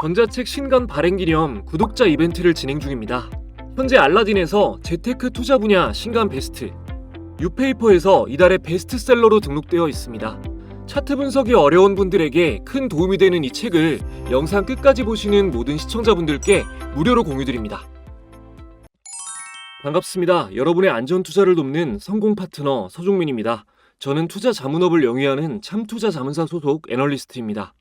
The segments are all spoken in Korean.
전자책 신간 발행 기념 구독자 이벤트를 진행 중입니다. 현재 알라딘에서 재테크 투자 분야 신간 베스트, 유페이퍼에서 이달의 베스트셀러로 등록되어 있습니다. 차트 분석이 어려운 분들에게 큰 도움이 되는 이 책을 영상 끝까지 보시는 모든 시청자분들께 무료로 공유드립니다. 반갑습니다. 여러분의 안전 투자를 돕는 성공 파트너 서종민입니다. 저는 투자 자문업을 영위하는 참투자 자문사 소속 애널리스트입니다.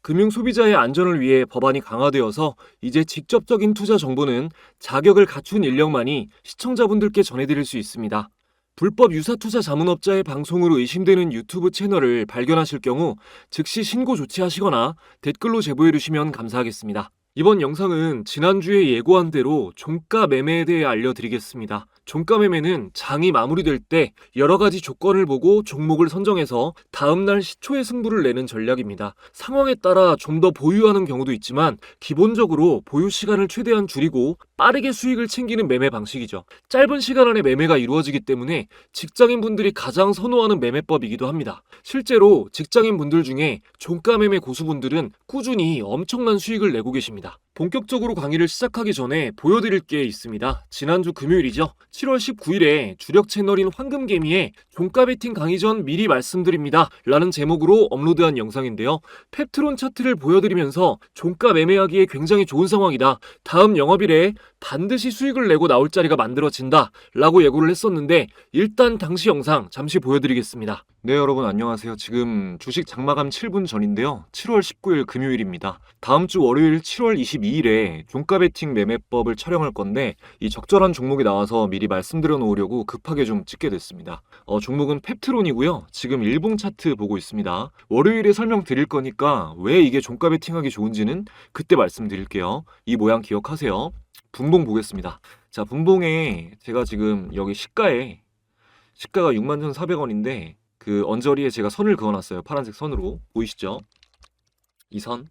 금융 소비자의 안전을 위해 법안이 강화되어서 이제 직접적인 투자 정보는 자격을 갖춘 인력만이 시청자분들께 전해드릴 수 있습니다. 불법 유사 투자 자문업자의 방송으로 의심되는 유튜브 채널을 발견하실 경우 즉시 신고 조치하시거나 댓글로 제보해 주시면 감사하겠습니다. 이번 영상은 지난주에 예고한 대로 종가 매매에 대해 알려드리겠습니다. 종가 매매는 장이 마무리될 때 여러 가지 조건을 보고 종목을 선정해서 다음날 시초에 승부를 내는 전략입니다. 상황에 따라 좀 더 보유하는 경우도 있지만 기본적으로 보유 시간을 최대한 줄이고 빠르게 수익을 챙기는 매매 방식이죠. 짧은 시간 안에 매매가 이루어지기 때문에 직장인 분들이 가장 선호하는 매매법이기도 합니다. 실제로 직장인 분들 중에 종가 매매 고수분들은 꾸준히 엄청난 수익을 내고 계십니다. 본격적으로 강의를 시작하기 전에 보여드릴 게 있습니다. 지난주 금요일이죠. 7월 19일에 주력 채널인 황금개미에 종가 베팅 강의 전 미리 말씀드립니다. 라는 제목으로 업로드한 영상인데요. 펩트론 차트를 보여드리면서 종가 매매하기에 굉장히 좋은 상황이다. 다음 영업일에 반드시 수익을 내고 나올 자리가 만들어진다. 라고 예고를 했었는데 일단 당시 영상 잠시 보여드리겠습니다. 네 여러분 안녕하세요. 지금 주식 장마감 7분 전인데요. 7월 19일 금요일입니다. 다음 주 월요일 7월 22일에 종가 베팅 매매법을 촬영할 건데 이 적절한 종목이 나와서 미리 말씀드려 놓으려고 급하게 좀 찍게 됐습니다. 어, 종목은 펩트론이고요. 지금 일봉 차트 보고 있습니다. 월요일에 설명드릴 거니까 왜 이게 종가 베팅하기 좋은지는 그때 말씀드릴게요. 이 모양 기억하세요. 분봉 보겠습니다. 자, 분봉에 제가 지금 여기 시가에 시가가 61,400원인데 그 언저리에 제가 선을 그어놨어요. 파란색 선으로 보이시죠? 이 선.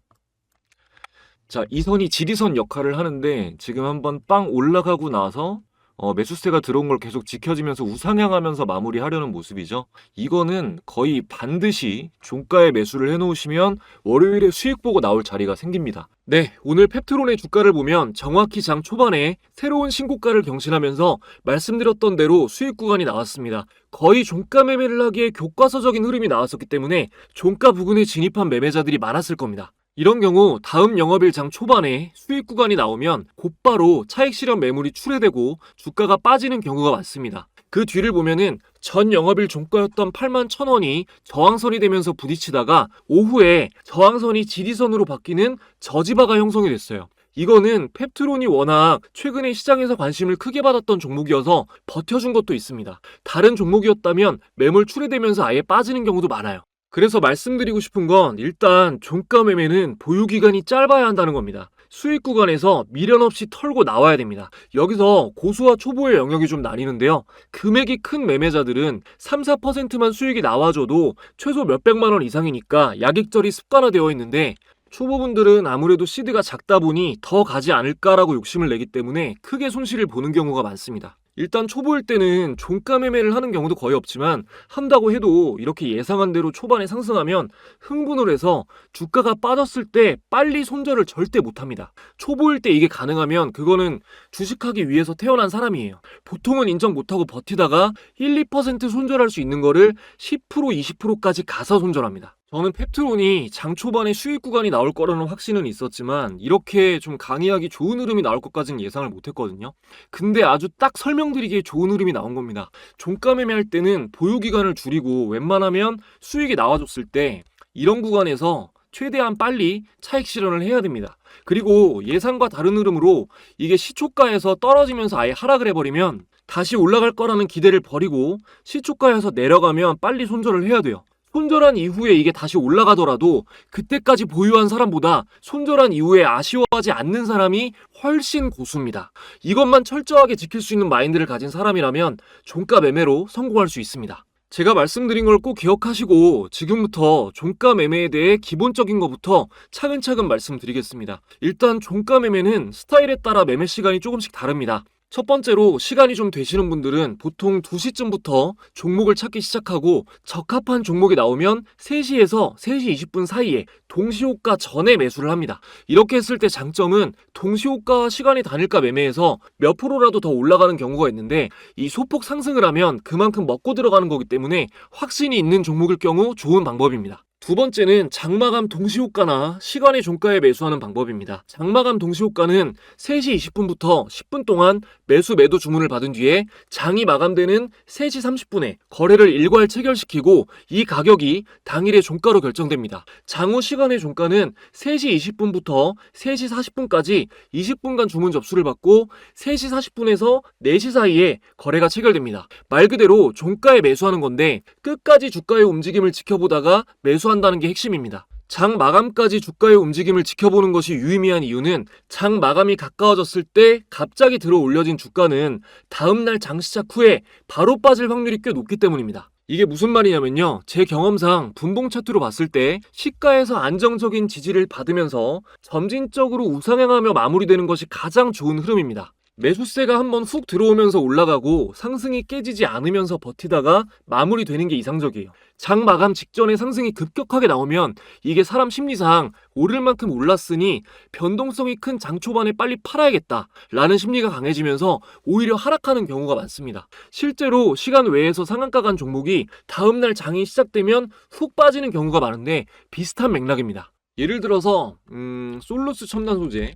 자, 이 선이 지리선 역할을 하는데 지금 한번 빵 올라가고 나서 어, 매수세가 들어온 걸 계속 지켜지면서 우상향하면서 마무리하려는 모습이죠. 이거는 거의 반드시 종가에 매수를 해놓으시면 월요일에 수익 보고 나올 자리가 생깁니다. 네, 오늘 펩트론의 주가를 보면 정확히 장 초반에 새로운 신고가를 경신하면서 말씀드렸던 대로 수익 구간이 나왔습니다. 거의 종가 매매를 하기에 교과서적인 흐름이 나왔었기 때문에 종가 부근에 진입한 매매자들이 많았을 겁니다. 이런 경우 다음 영업일 장 초반에 수익 구간이 나오면 곧바로 차익 실현 매물이 출회되고 주가가 빠지는 경우가 많습니다. 그 뒤를 보면은 전 영업일 종가였던 8만 1,000원이 저항선이 되면서 부딪히다가 오후에 저항선이 지리선으로 바뀌는 저지바가 형성이 됐어요. 이거는 펩트론이 워낙 최근에 시장에서 관심을 크게 받았던 종목이어서 버텨준 것도 있습니다. 다른 종목이었다면 매물 출회되면서 아예 빠지는 경우도 많아요. 그래서 말씀드리고 싶은 건 일단 종가 매매는 보유 기간이 짧아야 한다는 겁니다. 수익 구간에서 미련 없이 털고 나와야 됩니다. 여기서 고수와 초보의 영역이 좀 나뉘는데요. 금액이 큰 매매자들은 3, 4%만 수익이 나와줘도 최소 몇백만 원 이상이니까 야객절이 습관화되어 있는데 초보분들은 아무래도 시드가 작다 보니 더 가지 않을까라고 욕심을 내기 때문에 크게 손실을 보는 경우가 많습니다. 일단 초보일 때는 종가 매매를 하는 경우도 거의 없지만 한다고 해도 이렇게 예상한 대로 초반에 상승하면 흥분을 해서 주가가 빠졌을 때 빨리 손절을 절대 못 합니다. 초보일 때 이게 가능하면 그거는 주식하기 위해서 태어난 사람이에요. 보통은 인정 못하고 버티다가 1, 2% 손절할 수 있는 거를 10% 20%까지 가서 손절합니다. 저는 펩트론이 장 초반에 수익 구간이 나올 거라는 확신은 있었지만 이렇게 좀 강의하기 좋은 흐름이 나올 것까지는 예상을 못했거든요. 근데 아주 딱 설명드리기에 좋은 흐름이 나온 겁니다. 종가 매매할 때는 보유 기간을 줄이고 웬만하면 수익이 나와줬을 때 이런 구간에서 최대한 빨리 차익 실현을 해야 됩니다. 그리고 예상과 다른 흐름으로 이게 시초가에서 떨어지면서 아예 하락을 해버리면 다시 올라갈 거라는 기대를 버리고 시초가에서 내려가면 빨리 손절을 해야 돼요. 손절한 이후에 이게 다시 올라가더라도 그때까지 보유한 사람보다 손절한 이후에 아쉬워하지 않는 사람이 훨씬 고수입니다. 이것만 철저하게 지킬 수 있는 마인드를 가진 사람이라면 종가 매매로 성공할 수 있습니다. 제가 말씀드린 걸 꼭 기억하시고 지금부터 종가 매매에 대해 기본적인 것부터 차근차근 말씀드리겠습니다. 일단 종가 매매는 스타일에 따라 매매 시간이 조금씩 다릅니다. 첫 번째로 시간이 좀 되시는 분들은 보통 2시쯤부터 종목을 찾기 시작하고 적합한 종목이 나오면 3시에서 3시 20분 사이에 동시호가 전에 매수를 합니다. 이렇게 했을 때 장점은 동시호가와 시간이 다닐까 매매해서 몇 프로라도 더 올라가는 경우가 있는데 이 소폭 상승을 하면 그만큼 먹고 들어가는 거기 때문에 확신이 있는 종목일 경우 좋은 방법입니다. 두 번째는 장마감 동시호가나 시간의 종가에 매수하는 방법입니다. 장마감 동시호가는 3시 20분부터 10분 동안 매수 매도 주문을 받은 뒤에 장이 마감되는 3시 30분에 거래를 일괄 체결시키고 이 가격이 당일의 종가로 결정됩니다. 장후 시간의 종가는 3시 20분부터 3시 40분까지 20분간 주문 접수를 받고 3시 40분에서 4시 사이에 거래가 체결됩니다. 말 그대로 종가에 매수하는 건데 끝까지 주가의 움직임을 지켜보다가 매수 한다는 게 핵심입니다. 장 마감까지 주가의 움직임을 지켜보는 것이 유의미한 이유는 장 마감이 가까워졌을 때 갑자기 들어 올려진 주가는 다음날 장 시작 후에 바로 빠질 확률이 꽤 높기 때문입니다. 이게 무슨 말이냐면요. 제 경험상 분봉 차트로 봤을 때 시가에서 안정적인 지지를 받으면서 점진적으로 우상향하며 마무리되는 것이 가장 좋은 흐름입니다. 매수세가 한번 훅 들어오면서 올라가고 상승이 깨지지 않으면서 버티다가 마무리되는 게 이상적이에요. 장 마감 직전에 상승이 급격하게 나오면 이게 사람 심리상 오를 만큼 올랐으니 변동성이 큰 장 초반에 빨리 팔아야겠다 라는 심리가 강해지면서 오히려 하락하는 경우가 많습니다. 실제로 시간 외에서 상한가 간 종목이 다음날 장이 시작되면 훅 빠지는 경우가 많은데 비슷한 맥락입니다. 예를 들어서 음, 솔루스 첨단 소재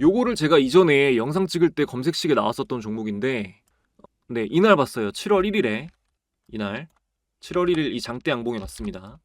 요거를 제가 이전에 영상 찍을 때 검색식에 나왔었던 종목인데 네 이날 봤어요 7월 1일에 이날 7월 1일 이 장대 양봉에 났습니다.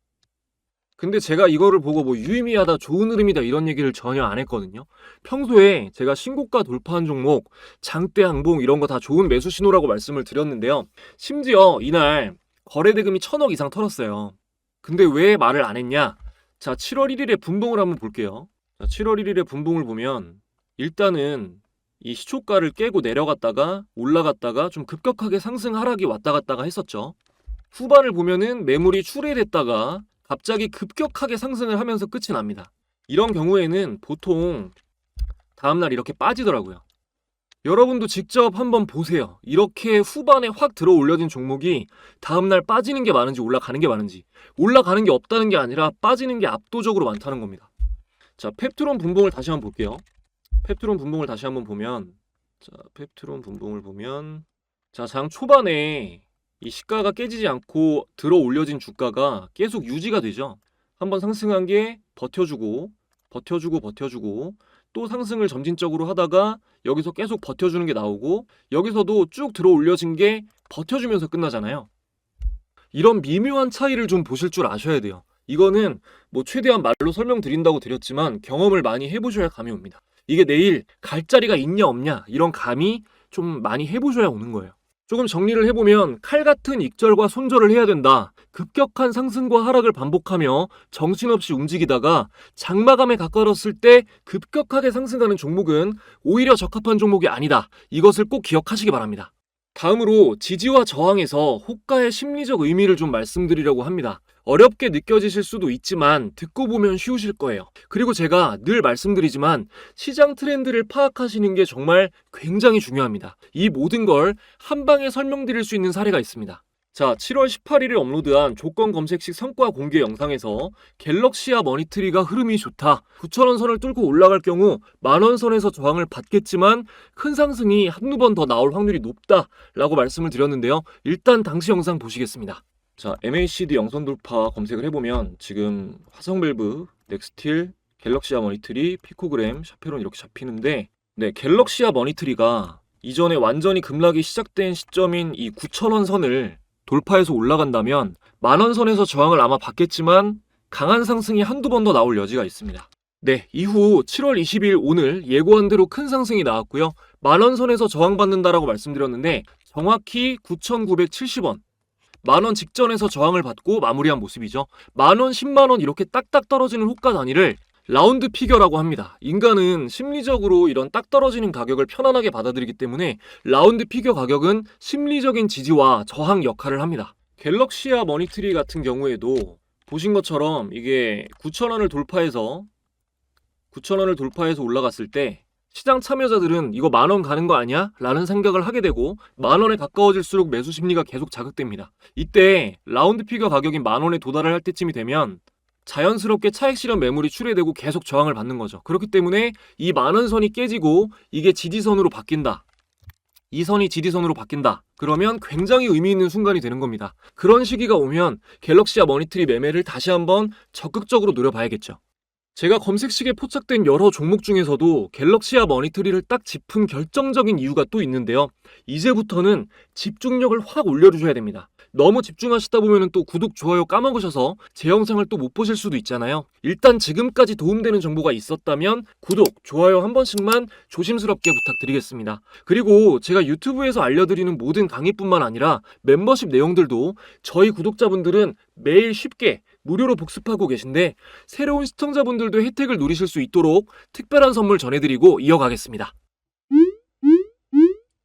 근데 제가 이거를 보고 뭐 유의미하다 좋은 흐름이다 이런 얘기를 전혀 안 했거든요. 평소에 제가 신고가 돌파한 종목 장대 양봉 이런 거 다 좋은 매수 신호라고 말씀을 드렸는데요. 심지어 이날 거래 대금이 천억 이상 털었어요. 근데 왜 말을 안 했냐? 자 7월 1일에 분봉을 한번 볼게요. 자 7월 1일에 분봉을 보면 일단은 이 시초가를 깨고 내려갔다가 올라갔다가 좀 급격하게 상승 하락이 왔다 갔다가 했었죠. 후반을 보면은 매물이 출회됐다가 갑자기 급격하게 상승을 하면서 끝이 납니다. 이런 경우에는 보통 다음날 이렇게 빠지더라고요. 여러분도 직접 한번 보세요. 이렇게 후반에 확 들어 올려진 종목이 다음날 빠지는 게 많은지 올라가는 게 많은지 올라가는 게 없다는 게 아니라 빠지는 게 압도적으로 많다는 겁니다. 자, 펩트론 분봉을 다시 한번 볼게요. 펩트론 분봉을 다시 한번 보면 자 펩트론 분봉을 보면 자 장 초반에 이 시가가 깨지지 않고 들어 올려진 주가가 계속 유지가 되죠. 한번 상승한 게 버텨주고 버텨주고 버텨주고 또 상승을 점진적으로 하다가 여기서 계속 버텨주는 게 나오고 여기서도 쭉 들어 올려진 게 버텨주면서 끝나잖아요. 이런 미묘한 차이를 좀 보실 줄 아셔야 돼요. 이거는 뭐 최대한 말로 설명드린다고 드렸지만 경험을 많이 해보셔야 감이 옵니다. 이게 내일 갈 자리가 있냐 없냐 이런 감이 좀 많이 해보셔야 오는 거예요. 조금 정리를 해보면 칼 같은 익절과 손절을 해야 된다. 급격한 상승과 하락을 반복하며 정신없이 움직이다가 장마감에 가까웠을 때 급격하게 상승하는 종목은 오히려 적합한 종목이 아니다. 이것을 꼭 기억하시기 바랍니다. 다음으로 지지와 저항에서 호가의 심리적 의미를 좀 말씀드리려고 합니다. 어렵게 느껴지실 수도 있지만 듣고 보면 쉬우실 거예요. 그리고 제가 늘 말씀드리지만 시장 트렌드를 파악하시는 게 정말 굉장히 중요합니다. 이 모든 걸 한 방에 설명드릴 수 있는 사례가 있습니다. 자, 7월 18일에 업로드한 조건 검색식 성과 공개 영상에서 갤럭시와 머니트리가 흐름이 좋다. 9천원 선을 뚫고 올라갈 경우 만원 선에서 저항을 받겠지만 큰 상승이 한두 번 더 나올 확률이 높다. 라고 말씀을 드렸는데요. 일단 당시 영상 보시겠습니다. 자, MACD 영선 돌파 검색을 해보면 지금 화성밸브, 넥스틸, 갤럭시아 머니트리, 피코그램, 샤페론 이렇게 잡히는데 네, 갤럭시아 머니트리가 이전에 완전히 급락이 시작된 시점인 이 9천원 선을 돌파해서 올라간다면 만원 선에서 저항을 아마 받겠지만 강한 상승이 한두 번 더 나올 여지가 있습니다. 네, 이후 7월 20일 오늘 예고한 대로 큰 상승이 나왔고요. 만원 선에서 저항받는다라고 말씀드렸는데 정확히 9,970원 만원 직전에서 저항을 받고 마무리한 모습이죠. 만원, 10만원 이렇게 딱딱 떨어지는 호가 단위를 라운드 피겨라고 합니다. 인간은 심리적으로 이런 딱 떨어지는 가격을 편안하게 받아들이기 때문에 라운드 피겨 가격은 심리적인 지지와 저항 역할을 합니다. 갤럭시아 머니트리 같은 경우에도 보신 것처럼 이게 9,000원을 돌파해서 9,000원을 돌파해서 올라갔을 때 시장 참여자들은 이거 만 원 가는 거 아니야? 라는 생각을 하게 되고 만 원에 가까워질수록 매수 심리가 계속 자극됩니다. 이때 라운드 피겨 가격이 만 원에 도달을 할 때쯤이 되면 자연스럽게 차익 실현 매물이 출회되고 계속 저항을 받는 거죠. 그렇기 때문에 이 만 원 선이 깨지고 이게 지지선으로 바뀐다. 이 선이 지지선으로 바뀐다. 그러면 굉장히 의미 있는 순간이 되는 겁니다. 그런 시기가 오면 갤럭시와 머니트리 매매를 다시 한번 적극적으로 노려봐야겠죠. 제가 검색식에 포착된 여러 종목 중에서도 갤럭시와 머니트리를 딱 짚은 결정적인 이유가 또 있는데요. 이제부터는 집중력을 확 올려주셔야 됩니다. 너무 집중하시다 보면 또 구독, 좋아요 까먹으셔서 제 영상을 또 못 보실 수도 있잖아요. 일단 지금까지 도움되는 정보가 있었다면 구독, 좋아요 한 번씩만 조심스럽게 부탁드리겠습니다. 그리고 제가 유튜브에서 알려드리는 모든 강의뿐만 아니라 멤버십 내용들도 저희 구독자분들은 매일 쉽게 무료로 복습하고 계신데 새로운 시청자분들도 혜택을 누리실 수 있도록 특별한 선물 전해드리고 이어가겠습니다.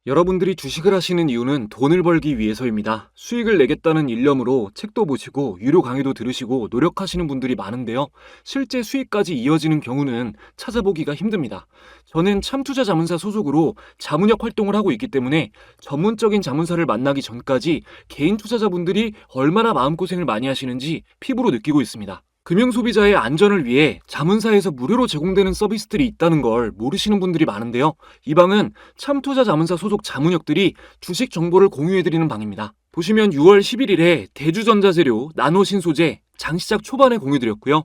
여러분들이 주식을 하시는 이유는 돈을 벌기 위해서입니다. 수익을 내겠다는 일념으로 책도 보시고 유료 강의도 들으시고 노력하시는 분들이 많은데요. 실제 수익까지 이어지는 경우는 찾아보기가 힘듭니다. 저는 참투자 자문사 소속으로 자문역 활동을 하고 있기 때문에 전문적인 자문사를 만나기 전까지 개인 투자자분들이 얼마나 마음고생을 많이 하시는지 피부로 느끼고 있습니다. 금융 소비자의 안전을 위해 자문사에서 무료로 제공되는 서비스들이 있다는 걸 모르시는 분들이 많은데요. 이 방은 참투자 자문사 소속 자문역들이 주식 정보를 공유해드리는 방입니다. 보시면 6월 11일에 대주전자재료, 나노신소재, 장시작 초반에 공유드렸고요.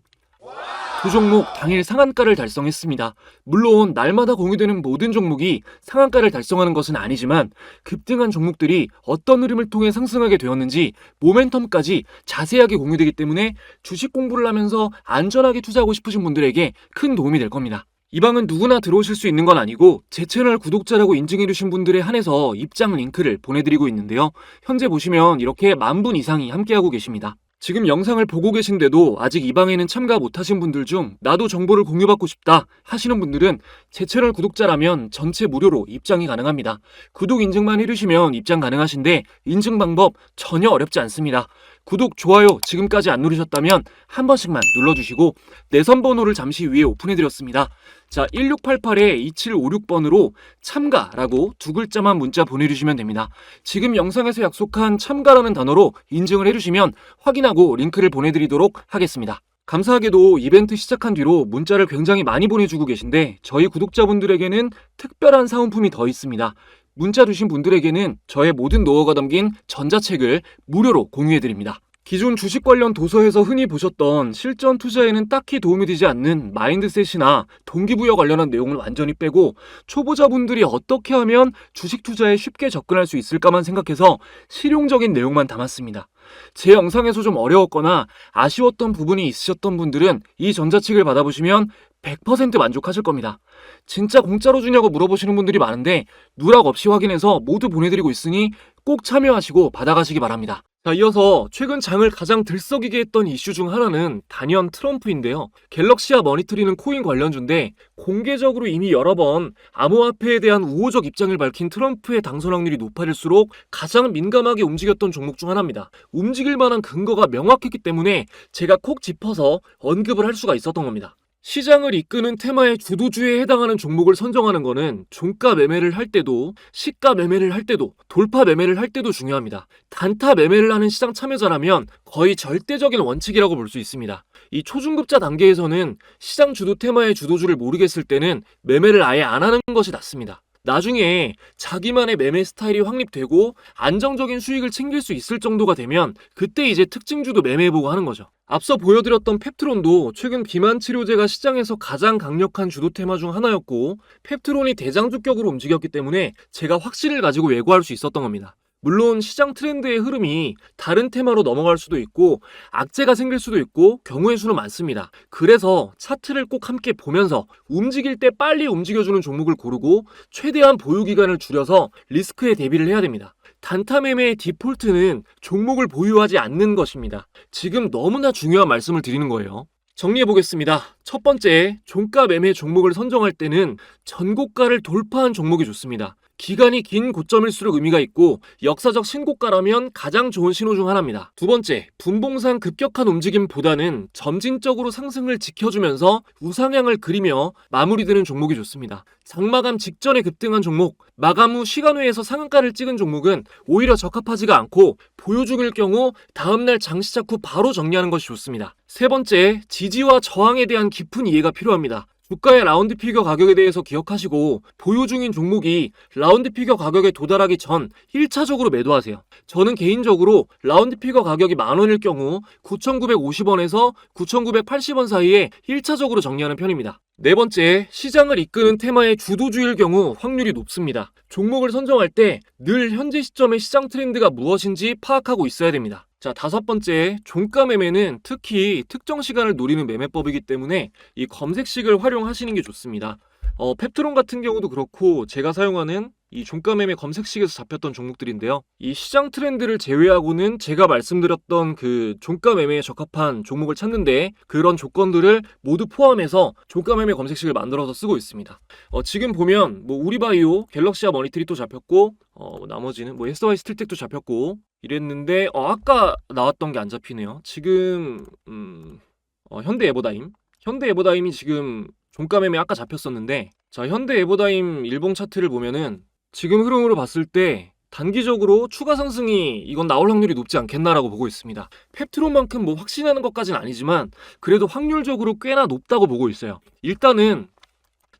두 종목 당일 상한가를 달성했습니다. 물론 날마다 공유되는 모든 종목이 상한가를 달성하는 것은 아니지만 급등한 종목들이 어떤 흐름을 통해 상승하게 되었는지 모멘텀까지 자세하게 공유되기 때문에 주식 공부를 하면서 안전하게 투자하고 싶으신 분들에게 큰 도움이 될 겁니다. 이 방은 누구나 들어오실 수 있는 건 아니고 제 채널 구독자라고 인증해주신 분들에 한해서 입장 링크를 보내드리고 있는데요. 현재 보시면 이렇게 만 분 이상이 함께하고 계십니다. 지금 영상을 보고 계신데도 아직 이 방에는 참가 못하신 분들 중 나도 정보를 공유받고 싶다 하시는 분들은 제 채널 구독자라면 전체 무료로 입장이 가능합니다. 구독 인증만 해주시면 입장 가능하신데 인증 방법 전혀 어렵지 않습니다. 구독, 좋아요 지금까지 안 누르셨다면 한 번씩만 눌러주시고 내선 번호를 잠시 위에 오픈해드렸습니다. 자, 1688-2756번으로 참가라고 두 글자만 문자 보내주시면 됩니다. 지금 영상에서 약속한 참가라는 단어로 인증을 해주시면 확인하고 링크를 보내드리도록 하겠습니다. 감사하게도 이벤트 시작한 뒤로 문자를 굉장히 많이 보내주고 계신데 저희 구독자분들에게는 특별한 사은품이 더 있습니다. 문자 주신 분들에게는 저의 모든 노하우가 담긴 전자책을 무료로 공유해드립니다. 기존 주식 관련 도서에서 흔히 보셨던 실전 투자에는 딱히 도움이 되지 않는 마인드셋이나 동기부여 관련한 내용을 완전히 빼고 초보자분들이 어떻게 하면 주식 투자에 쉽게 접근할 수 있을까만 생각해서 실용적인 내용만 담았습니다. 제 영상에서 좀 어려웠거나 아쉬웠던 부분이 있으셨던 분들은 이 전자책을 받아보시면 100% 만족하실 겁니다. 진짜 공짜로 주냐고 물어보시는 분들이 많은데 누락 없이 확인해서 모두 보내드리고 있으니 꼭 참여하시고 받아가시기 바랍니다. 자, 이어서 최근 장을 가장 들썩이게 했던 이슈 중 하나는 단연 트럼프인데요. 갤럭시와 머니트리는 코인 관련주인데 공개적으로 이미 여러 번 암호화폐에 대한 우호적 입장을 밝힌 트럼프의 당선 확률이 높아질수록 가장 민감하게 움직였던 종목 중 하나입니다. 움직일 만한 근거가 명확했기 때문에 제가 콕 짚어서 언급을 할 수가 있었던 겁니다. 시장을 이끄는 테마의 주도주에 해당하는 종목을 선정하는 것은 종가 매매를 할 때도 시가 매매를 할 때도 돌파 매매를 할 때도 중요합니다. 단타 매매를 하는 시장 참여자라면 거의 절대적인 원칙이라고 볼 수 있습니다. 이 초중급자 단계에서는 시장 주도 테마의 주도주를 모르겠을 때는 매매를 아예 안 하는 것이 낫습니다. 나중에 자기만의 매매 스타일이 확립되고 안정적인 수익을 챙길 수 있을 정도가 되면 그때 이제 특징주도 매매해보고 하는 거죠. 앞서 보여드렸던 펩트론도 최근 비만 치료제가 시장에서 가장 강력한 주도 테마 중 하나였고 펩트론이 대장주격으로 움직였기 때문에 제가 확신을 가지고 예고할 수 있었던 겁니다. 물론 시장 트렌드의 흐름이 다른 테마로 넘어갈 수도 있고 악재가 생길 수도 있고 경우의 수는 많습니다. 그래서 차트를 꼭 함께 보면서 움직일 때 빨리 움직여주는 종목을 고르고 최대한 보유 기간을 줄여서 리스크에 대비를 해야 됩니다. 단타 매매의 디폴트는 종목을 보유하지 않는 것입니다. 지금 너무나 중요한 말씀을 드리는 거예요. 정리해 보겠습니다. 첫 번째, 종가 매매 종목을 선정할 때는 전고가를 돌파한 종목이 좋습니다. 기간이 긴 고점일수록 의미가 있고 역사적 신고가라면 가장 좋은 신호 중 하나입니다. 두 번째, 분봉상 급격한 움직임보다는 점진적으로 상승을 지켜주면서 우상향을 그리며 마무리되는 종목이 좋습니다. 장마감 직전에 급등한 종목, 마감 후 시간 외에서 상한가를 찍은 종목은 오히려 적합하지가 않고 중일 경우 다음날 장시작 후 바로 정리하는 것이 좋습니다. 세 번째, 지지와 저항에 대한 깊은 이해가 필요합니다. 주가의 라운드 피겨 가격에 대해서 기억하시고 보유 중인 종목이 라운드 피겨 가격에 도달하기 전 1차적으로 매도하세요. 저는 개인적으로 라운드 피겨 가격이 만 원일 경우 9,950원에서 9,980원 사이에 1차적으로 정리하는 편입니다. 네 번째, 시장을 이끄는 테마의 주도주일 경우 확률이 높습니다. 종목을 선정할 때 늘 현재 시점의 시장 트렌드가 무엇인지 파악하고 있어야 됩니다. 자, 다섯 번째, 종가 매매는 특히 특정 시간을 노리는 매매법이기 때문에 이 검색식을 활용하시는 게 좋습니다. 어, 펩트론 같은 경우도 그렇고 제가 사용하는 이 종가 매매 검색식에서 잡혔던 종목들인데요. 이 시장 트렌드를 제외하고는 제가 말씀드렸던 그 종가 매매에 적합한 종목을 찾는데 그런 조건들을 모두 포함해서 종가 매매 검색식을 만들어서 쓰고 있습니다. 어, 지금 보면 뭐 우리바이오, 갤럭시아 머니트리 또 잡혔고 어, 나머지는 뭐 SY 스틸텍도 잡혔고 이랬는데 어, 아까 나왔던 게 안 잡히네요. 지금 음, 어, 현대 에버다임, 현대 에버다임이 지금 종가 매매 아까 잡혔었는데 자 현대 에버다임 일봉 차트를 보면은 지금 흐름으로 봤을 때 단기적으로 추가 상승이 이건 나올 확률이 높지 않겠나라고 보고 있습니다. 펩트론만큼 뭐 확신하는 것까지는 아니지만 그래도 확률적으로 꽤나 높다고 보고 있어요. 일단은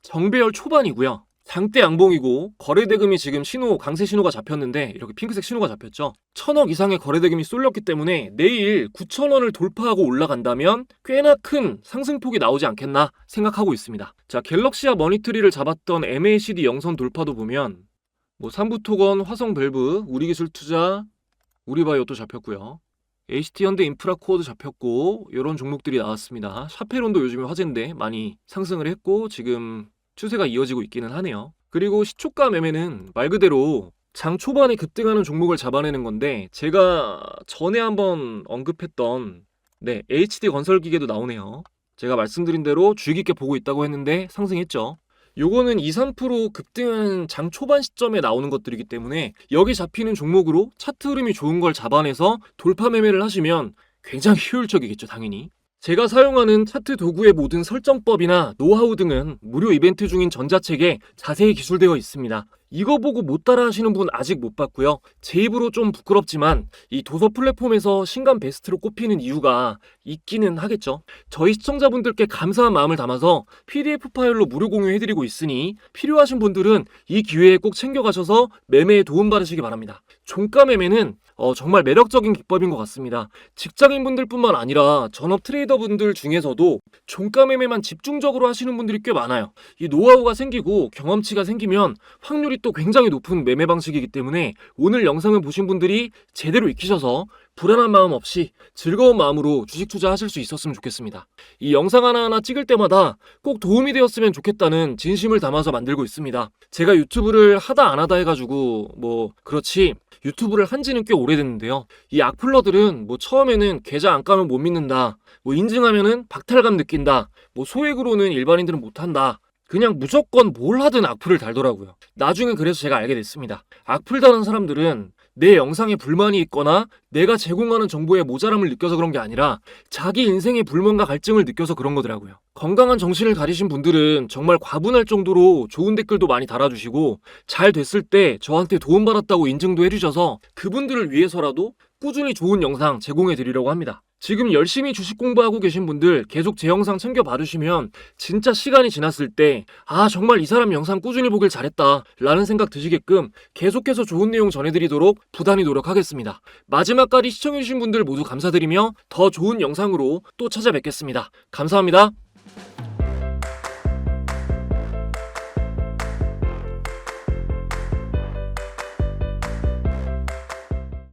정배열 초반이고요. 장대 양봉이고 거래대금이 지금 신호 강세 신호가 잡혔는데 이렇게 핑크색 신호가 잡혔죠. 천억 이상의 거래대금이 쏠렸기 때문에 내일 9천 원을 돌파하고 올라간다면 꽤나 큰 상승폭이 나오지 않겠나 생각하고 있습니다. 자 갤럭시아 머니트리를 잡았던 MACD 영선 돌파도 보면 뭐 삼부토건, 화성밸브, 우리기술투자, 우리바이오도 잡혔고요. HT 현대 인프라코어도 잡혔고 이런 종목들이 나왔습니다. 샤페론도 요즘에 화제인데 많이 상승을 했고 지금 추세가 이어지고 있기는 하네요. 그리고 시초가 매매는 말 그대로 장 초반에 급등하는 종목을 잡아내는 건데 제가 전에 한번 언급했던 네 HD 건설 기계도 나오네요. 제가 말씀드린 대로 주의 깊게 보고 있다고 했는데 상승했죠. 요거는 2, 3% 급등하는 장 초반 시점에 나오는 것들이기 때문에 여기 잡히는 종목으로 차트 흐름이 좋은 걸 잡아내서 돌파 매매를 하시면 굉장히 효율적이겠죠, 당연히. 제가 사용하는 차트 도구의 모든 설정법이나 노하우 등은 무료 이벤트 중인 전자책에 자세히 기술되어 있습니다. 이거 보고 못 따라 하시는 분 아직 못 봤고요. 제 입으로 좀 부끄럽지만 이 도서 플랫폼에서 신간 베스트로 꼽히는 이유가 있기는 하겠죠. 저희 시청자분들께 감사한 마음을 담아서 PDF 파일로 무료 공유해드리고 있으니 필요하신 분들은 이 기회에 꼭 챙겨가셔서 매매에 도움받으시기 바랍니다. 종가 매매는 어, 정말 매력적인 기법인 것 같습니다. 직장인분들뿐만 아니라 전업 트레이더분들 중에서도 종가 매매만 집중적으로 하시는 분들이 꽤 많아요. 이 노하우가 생기고 경험치가 생기면 확률이 또 굉장히 높은 매매 방식이기 때문에 오늘 영상을 보신 분들이 제대로 익히셔서 불안한 마음 없이 즐거운 마음으로 주식 투자하실 수 있었으면 좋겠습니다. 이 영상 하나하나 찍을 때마다 꼭 도움이 되었으면 좋겠다는 진심을 담아서 만들고 있습니다. 제가 유튜브를 하다 안 하다 해가지고 뭐 그렇지 유튜브를 한 지는 꽤 오래됐는데요. 이 악플러들은 뭐 처음에는 계좌 안 까면 못 믿는다. 뭐 인증하면은 박탈감 느낀다. 뭐 소액으로는 일반인들은 못한다. 그냥 무조건 뭘 하든 악플을 달더라고요. 나중에 그래서 제가 알게 됐습니다. 악플 다는 사람들은 내 영상에 불만이 있거나 내가 제공하는 정보에 모자람을 느껴서 그런 게 아니라 자기 인생의 불만과 갈증을 느껴서 그런 거더라고요. 건강한 정신을 가지신 분들은 정말 과분할 정도로 좋은 댓글도 많이 달아주시고 잘 됐을 때 저한테 도움받았다고 인증도 해주셔서 그분들을 위해서라도 꾸준히 좋은 영상 제공해 드리려고 합니다. 지금 열심히 주식 공부하고 계신 분들 계속 제 영상 챙겨 봐주시면 진짜 시간이 지났을 때 아 정말 이 사람 영상 꾸준히 보길 잘했다 라는 생각 드시게끔 계속해서 좋은 내용 전해드리도록 부단히 노력하겠습니다. 마지막까지 시청해주신 분들 모두 감사드리며 더 좋은 영상으로 또 찾아뵙겠습니다. 감사합니다.